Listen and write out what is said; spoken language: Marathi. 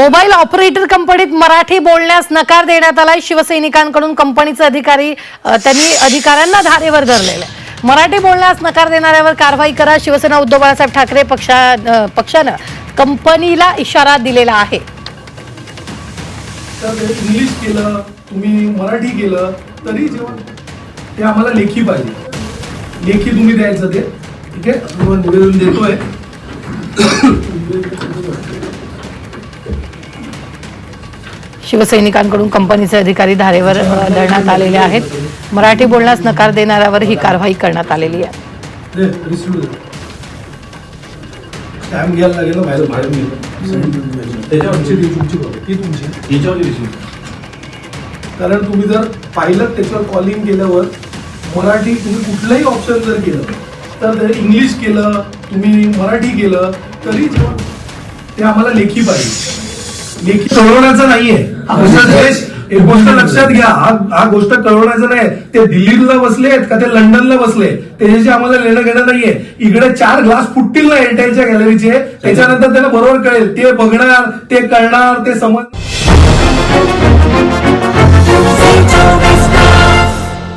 मोबाईल ऑपरेटर कंपनीत मराठी बोलण्यास नकार देण्यात आलाय. शिवसैनिकांकडून कंपनीचे अधिकारी अ, त्यांनी अधिकाऱ्यांना धारेवर धरलेलं. आहे मराठी बोलण्यास नकार देणाऱ्यावर कारवाई करा. शिवसेना उद्धव बाळासाहेब ठाकरे पक्षा अ, पक्षानं कंपनीला इशारा दिलेला आहे. तर इंग्लिश केलं तुम्ही मराठी केलं तरी जेव्हा ते आम्हाला लेखी पाहिजे. लेखी तुम्ही द्यायचं ते. ठीक आहे? तुम्हाला निवेदन देतोय. शिवसैनिकांकडून कंपनीचे अधिकारी धारेवर धरण्यात आलेले आहेत. मराठी बोलण्यास नकार देणाऱ्यावर ही कारवाई करण्यात आलेली आहे. कारण तुम्ही जर पाहिलं त्याच्यावर कॉलिंग केल्यावर मराठी तुम्ही कुठलंही ऑप्शन जर केलं तर इंग्लिश केलं तुम्ही मराठी केलं तरी जेव्हा ते आम्हाला लेखी पाहिजे. लेखी कळवण्याचं नाहीये. देश एक गोष्ट लक्षात घ्या. हा गोष्ट कळवण्याचं नाही. ते दिल्लीला बसलेत का ते लंडनला बसले त्याच्याशी आम्हाला लेणं घेणं नाहीये. इकडे चार ग्लास फुटतील ना एअरटेलच्या गॅलरीचे त्याच्यानंतर त्याला बरोबर कळेल. ते बघणार ते कळणार ते समज